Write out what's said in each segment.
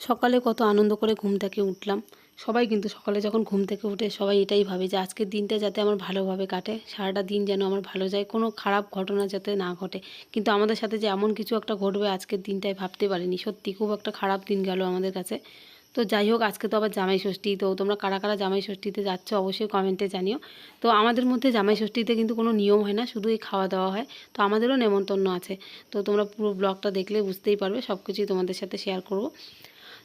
সকালে কত আনন্দ করে ঘুম থেকে উঠলাম। সবাই কিন্তু সকালে যখন ঘুম থেকে উঠে সবাই এটাই ভাবে যে আজকের দিনটা যাতে আমার ভালোভাবে কাটে, সারাটা দিন যেন আমার ভালো যায়, কোনো খারাপ ঘটনা যাতে না ঘটে। কিন্তু আমাদের সাথে যে এমন কিছু একটা ঘটবে আজকের দিনটায় ভাবতে পারিনি। সত্যি খুব একটা খারাপ দিন গেল আমাদের কাছে। তো যাই হোক, আজকে তো আবার জামাই ষষ্ঠী তো তোমরা কারা কারা জামাই ষষ্ঠীতে যাচ্ছ অবশ্যই কমেন্টে জানিও। তো আমাদের মধ্যে জামাই ষষ্ঠীতে কিন্তু কোনো নিয়ম হয় না, শুধু এই খাওয়া দাওয়া হয়। তো আমাদেরও নেমন্তন্ন আছে। তো তোমরা পুরো ব্লগটা দেখলে বুঝতেই পারবে সব কিছুই তোমাদের সাথে শেয়ার করব।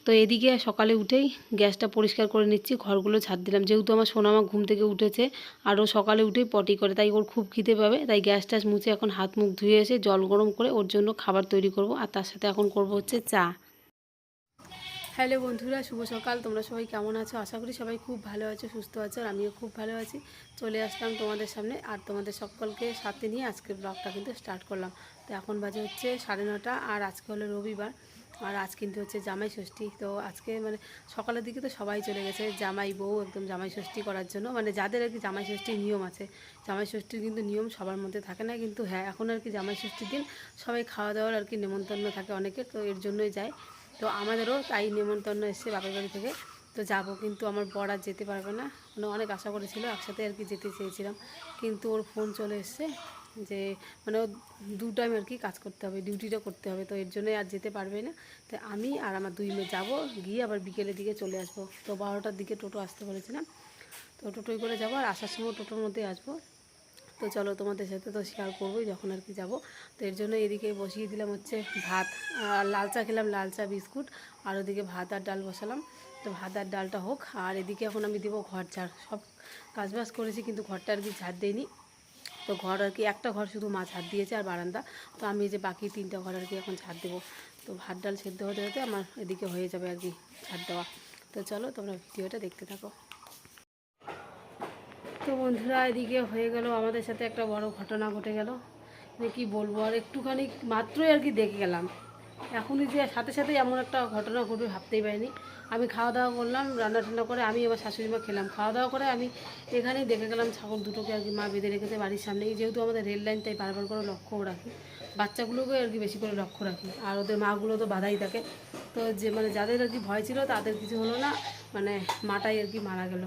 তো এদিকে সকালে উঠেই গ্যাসটা পরিষ্কার করে নিচ্ছি, ঘরগুলো ঝাড় দিলাম। যেহেতু আমার সোনামা ঘুম থেকে উঠেছে, আর ও সকালে উঠেই পটি করে, তাই ওর খুব খিদে পাবে, তাই গ্যাস টাস মুছে এখন হাত মুখ ধুয়ে এসে জল গরম করে ওর জন্য খাবার তৈরি করব, আর তার সাথে এখন করব হচ্ছে চা। হ্যালো বন্ধুরা, শুভ সকাল। তোমরা সবাই কেমন আছো? আশা করি সবাই খুব ভালো আছো, সুস্থ আছো, আর আমিও খুব ভালো আছি। চলে আসলাম তোমাদের সামনে, আর তোমাদের সকলকে সাথে নিয়ে আজকের ব্লগটা কিন্তু স্টার্ট করলাম। তো এখন বাজে হচ্ছে সাড়ে নটা, আর আজকে হলো রবিবার। আর আজ কিন্তু হচ্ছে জামাই ষষ্ঠী, তো আজকে মানে সকালের দিকে তো সবাই চলে গেছে, জামাই বউ একদম জামাই ষষ্ঠী করার জন্য। মানে যাদের আর কি জামাই ষষ্ঠীর নিয়ম আছে, জামাই ষষ্ঠীর কিন্তু নিয়ম সবার মধ্যে থাকে না, কিন্তু হ্যাঁ এখন আর কি জামাই ষষ্ঠীর দিন সবাই খাওয়া দাওয়ার আর কি নেমন্তন্ন থাকে অনেকে, তো এর জন্যই যায়। তো আমাদেরও তাই নেমন্তন্ন এসছে বাপের বাড়ি থেকে। তো যাব কিন্তু আমার বর আর যেতে পারবে না। মানে অনেক আশা করেছিল, একসাথে আর কি যেতে চেয়েছিলাম, কিন্তু ওর ফোন চলে এসছে। যে মানে দু টাইম আর কি কাজ করতে হবে ডিউটিটা করতে হবে, তো এর জন্যই আর যেতে পারবে না। তো আমি আর আমার দুই মেয়ে যাব, গিয়ে আবার বিকেলের দিকে চলে আসব। তো বারোটার দিকে টোটো আসতে বলেছিলাম তো টোটোই করে যাব আর আসার সময় টোটোর মধ্যে আসব। তো চলো তোমাদের সাথে তো শেয়ার করবোই যখন আর কি যাব। তো এর জন্য এদিকে বসিয়ে দিলাম হচ্ছে ভাত। আর লাল চা খেলাম, লাল চা, বিস্কুট। আর ওদিকে ভাত আর ডাল বসালাম। তো ভাত আর ডালটা হোক। আর এদিকে এখন আমি দেবো ঘর ঝাড় সব কাজবাজ করেছি, কিন্তু ঘরটা আর কি ঝাড় দেয়নি তো ঘর আর কি, একটা ঘর শুধু মা ঝাড় দিয়েছে আর বারান্দা। তো আমি যে বাকি তিনটা ঘর আর কি এখন ঝাড় দেবো। তো ভাত ডাল সেদ্ধ হতে হতে আমার এদিকে হয়ে যাবে আর কি ঝাড় দেওয়া। তো চলো তোমরা ভিডিওটা দেখতে থাকো। তো বন্ধুরা, এদিকে হয়ে গেল আমাদের সাথে একটা বড় ঘটনা ঘটে গেল। কি বলব, আর একটুখানি মাত্রই আর কি দেখে গেলাম। এখনই যে সাথে সাথে এমন একটা ঘটনা ঘটবে ভাবতেই পারিনি। আমি খাওয়া দাওয়া করলাম, রান্না টান্না করে আমি আবার শাশুড়ি মা খেলাম। খাওয়া দাওয়া করে আমি এখানেই দেখে গেলাম ছাগল দুটোকে আর কি মা বেঁধে রেখেছে বাড়ির সামনেই। যেহেতু আমাদের রেল লাইন, তাই বারবার করে লক্ষ্যও রাখি। বাচ্চাগুলোকে আর কি বেশি করে লক্ষ্য রাখি। আর ওদের মাগুলো তো বাধাই থাকে। তো যে মানে যাদের আর কি ভয় ছিল, তাদের কিছু হলো না। মানে মাটাই আর কি মারা গেল।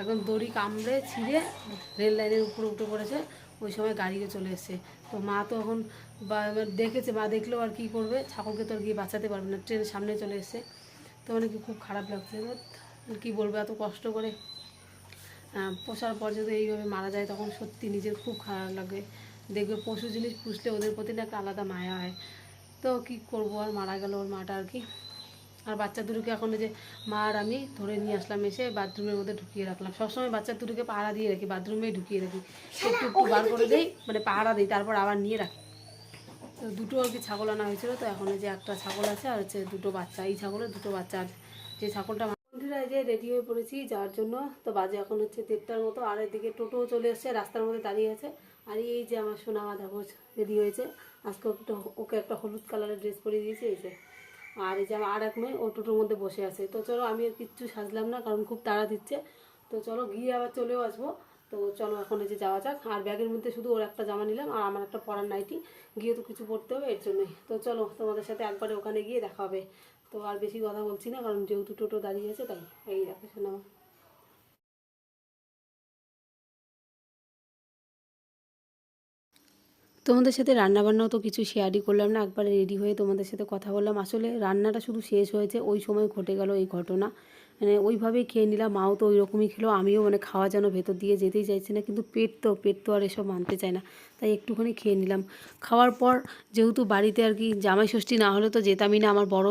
একদম দড়ি কামড়ে ছিঁড়ে রেল লাইনের উপরে উঠে পড়েছে। ওই সময় গাড়িও চলে এসছে। তো মা তো এখন দেখেছে, মা দেখলেও আর কি করবে? ছাগলকে তো আর কি বাঁচাতে পারবে না, ট্রেনের সামনে চলে এসছে। তো মানে কি খুব খারাপ লাগছে। কি বলব, এত কষ্ট করে পোষার পর যদি এইভাবে মারা যায় তখন সত্যি নিজের খুব খারাপ লাগে। দেখবে পশু জিনিস পুষলে ওদের প্রতি না একটা আলাদা মায়া হয়। তো কি করব, আর মারা গেল ওর মাটা আর কি। আর বাচ্চা দুটোকে এখন যে মা আর আমি ধরে নিয়ে আসলাম এসে বাথরুমের মধ্যে ঢুকিয়ে রাখলাম। সবসময় বাচ্চা দুটোকে পাহারা দিয়ে রাখি বাথরুমেই ঢুকিয়ে রাখি। একটু একটু বার করে দিই মানে পাহারা দিই তারপর আবার নিয়ে রাখি। তো দুটো আর কি ছাগল আনা হয়েছিল তো এখন যে একটা ছাগল আছে আর হচ্ছে দুটো বাচ্চা। এই ছাগলের দুটো বাচ্চা আছে যে ছাগলটা বন্ধুরা যে রেডি হয়ে পড়েছি যাওয়ার জন্য তো বাজে এখন হচ্ছে দেড়টার মতো আর এদিকে টোটোও চলে এসছে রাস্তার মধ্যে দাঁড়িয়ে আছে। আর এই যে আমার সোনা মাধা ঘোষ রেডি হয়েছে। আজকে ওকে একটা হলুদ কালারের ড্রেস পরিয়ে দিয়েছে এই যে আর এই যে আমার আর এক মেয়ে, ও টোটোর মধ্যে বসে আছে। তো চলো, আমি আর কিচ্ছু সাজলাম না, কারণ খুব তাড়া দিচ্ছে। তো চলো, গিয়ে আবার চলেও আসব। তো চলো, এখন এই যে যাওয়া যাক। আর ব্যাগের মধ্যে শুধু ওর একটা জামা নিলাম আর আমার একটা পরার নাইটি। গিয়ে তো কিছু পড়তে হবে, এর জন্যই। তো চলো, তোমাদের সাথে একবারে ওখানে গিয়ে দেখা হবে। তো আর বেশি কথা বলছি না, কারণ যেহেতু টোটো দাঁড়িয়ে আছে, তাই। এই দেখো, শোনা। তোমাদের সাথে রান্নাবান্নাও তো কিছু শেয়ারই করলাম না, একবার রেডি হয়ে তোমাদের সাথে কথা বললাম। আসলে রান্নাটা শুধু শেষ হয়েছে, ওই সময় ঘটে গেল এই ঘটনা। মানে ওইভাবেই খেয়ে নিলাম, মাও তো ওইরকমই খেলো, আমিও মানে খাওয়া যেন ভেতর দিয়ে যেতেই চাইছি না, কিন্তু পেট তো পেট তো আর এসব মানতে চায় না। তাই একটুখানি খেয়ে নিলাম। খাওয়ার পর যেহেতু বাড়িতে আর কি জামাই ষষ্ঠী না হলে তো যেতামই না, আমার বড়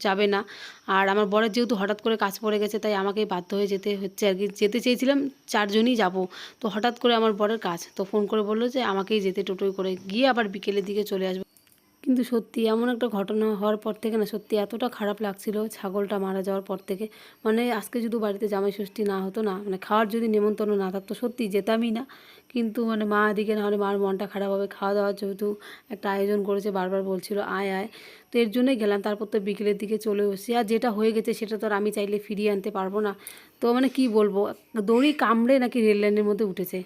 যাবে না। আর আমার বরের যেহেতু হঠাৎ করে কাজ পড়ে গেছে, তাই আমাকেই বাধ্য হয়ে যেতে হচ্ছে আর কি। যেতে চেয়েছিলাম, চারজনই যাব। তো হঠাৎ করে আমার বরের কাজ, তো ফোন করে বলল যে, আমাকেই যেতে। টোটোয় করে গিয়ে আবার বিকেলের দিকে চলে আসব। কিন্তু সত্যি এমন একটা ঘটনা হওয়ার পর থেকে না সত্যি এতটা খারাপ লাগছিল ছাগলটা মারা যাওয়ার পর থেকে। মানে আজকে যদি বাড়িতে জামাই ষষ্ঠী না হতো না মানে খাওয়ার যদি নেমন্তন্ন না থাকতো, সত্যি যেতামই না। কিন্তু মানে মা এদিকে না হলে মার মনটা খারাপ হবে। খাওয়া দাওয়ার যেহেতু একটা আয়োজন করেছে, বারবার বলছিল, আয় আয়। তো এর জন্যই গেলাম, তারপর তো বিকেলের দিকে চলে এসেছি। আর যেটা হয়ে গেছে সেটা তো আর আমি চাইলে ফিরিয়ে আনতে পারব না। তো মানে কি বলব, দড়ি কামড়ে নাকি রেল লাইনের মধ্যে উঠেছে।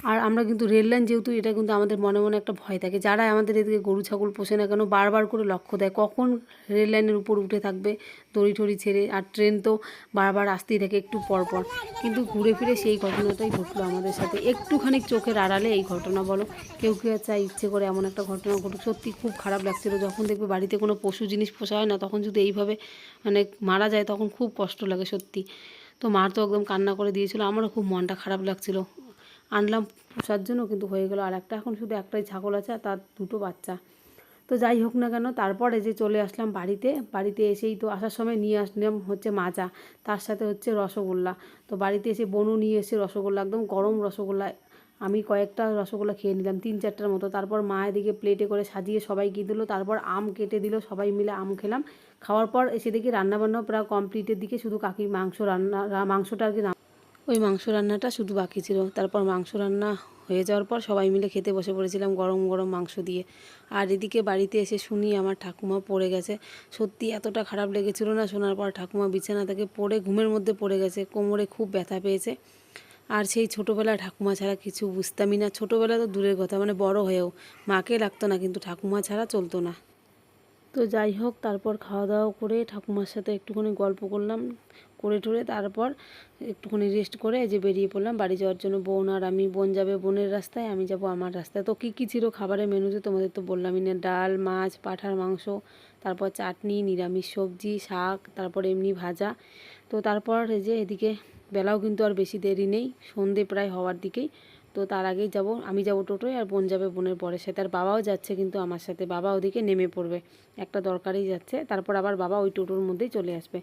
আর আমরা কিন্তু রেল লাইন যেহেতু, এটা কিন্তু আমাদের মনে মনে একটা ভয় থাকে। যারা আমাদের এদিকে গরু, ছাগল পোষে না কেন, বারবার করে লক্ষ্য দেয় কখন রেল লাইনের উপর উঠে থাকবে দড়ি টড়ি ছেড়ে। আর ট্রেন তো বারবার আসতেই থাকে একটু পর পর। কিন্তু ঘুরে ফিরে সেই ঘটনাটাই ঘটলো আমাদের সাথে। একটুখানি চোখের আড়ালে এই ঘটনা বলো। কেউ কেউ চাই ইচ্ছে করে এমন একটা ঘটনা ঘটুক। সত্যি খুব খারাপ লাগছিল। যখন দেখবে বাড়িতে কোনো পশু জিনিস পোষা হয় না, তখন যদি এইভাবে মানে মারা যায়, তখন খুব কষ্ট লাগে সত্যি। তো মার তো একদম কান্না করে দিয়েছিল। আমারও খুব মনটা খারাপ লাগছিল। আনলাম পোষার জন্য, কিন্তু হয়ে গেল আর একটা। এখন শুধু একটাই ছাগল আছে আর তার দুটো বাচ্চা। তো যাই হোক না কেন, তারপরে যে চলে আসলাম বাড়িতে বাড়িতে এসেই তো আসার সময় নিয়ে আসলাম হচ্ছে মাজা, তার সাথে হচ্ছে রসগোল্লা। তো বাড়িতে এসে বনু নিয়ে এসে রসগোল্লা, একদম গরম রসগোল্লা। আমি কয়েকটা রসগোল্লা খেয়ে নিলাম, তিন চারটার মতো। তারপর মা এদিকে প্লেটে করে সাজিয়ে সবাইকে দিল, তারপর আম কেটে দিল, সবাই মিলে আম খেলাম। খাওয়ার পর এসে দেখি রান্নাবান্নাও প্রায় কমপ্লিটের দিকে, শুধু কাকি মাংস রান্না, মাংসটা আর কি ওই মাংস রান্নাটা শুধু বাকি ছিল। তারপর মাংস রান্না হয়ে যাওয়ার পর সবাই মিলে খেতে বসে পড়েছিলাম গরম গরম মাংস দিয়ে। আর এদিকে বাড়িতে এসে শুনি আমার ঠাকুমা পড়ে গেছে। সত্যি এতটা খারাপ লেগেছিল না শোনার পর ঠাকুমা বিছানা থেকে পড়ে ঘুমের মধ্যে পড়ে গেছে, কোমরে খুব ব্যথা পেয়েছে। আর সেই ছোটোবেলায় ঠাকুমা ছাড়া কিছু বুঝতামই না। ছোটোবেলা তো দূরের কথা মানে বড় হয়েও মাকে লাগতো না, কিন্তু ঠাকুমা ছাড়া চলতো না। তো যাই হোক, তারপর খাওয়া দাওয়া করে ঠাকুমার সাথে একটুখানি গল্প করলাম, করে টরে তারপর একটুখানি রেস্ট করে এই যে বেরিয়ে পড়লাম বাড়ি যাওয়ার জন্য। বোন আর আমি, বোন যাবে বোনের রাস্তায়, আমি যাব আমার রাস্তায়। তো কী কী ছিল খাবারের মেনুতে তোমাদের তো বললামই না, ডাল, মাছ, পাঠার মাংস, তারপর চাটনি, নিরামিষ সবজি, শাক, তারপর এমনি ভাজা। তো তারপর এই যে এদিকে বেলাও কিন্তু আর বেশি দেরি নেই, সন্ধে প্রায় হওয়ার দিকেই। তো তার আগেই যাব, আমি যাব টোটোয় আর বোন যাবে বোনের পরে সে তার বাবাও যাচ্ছে কিন্তু আমার সাথে, বাবা ওদিকে নেমে পড়বে, একটা দরকারেই যাচ্ছে। তারপর আবার বাবা ওই টোটোর মধ্যেই চলে আসবে।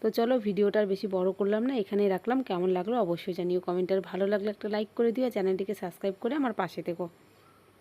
তো চলো ভিডিওটা আর বেশি বড় করলাম না, এখানেই রাখলাম। কেমন লাগল অবশ্যই জানিও। কমেন্টার ভালো লাগলে একটা লাইক করে দিও, চ্যানেলটিকে সাবস্ক্রাইব করে আমার পাশে থেকো।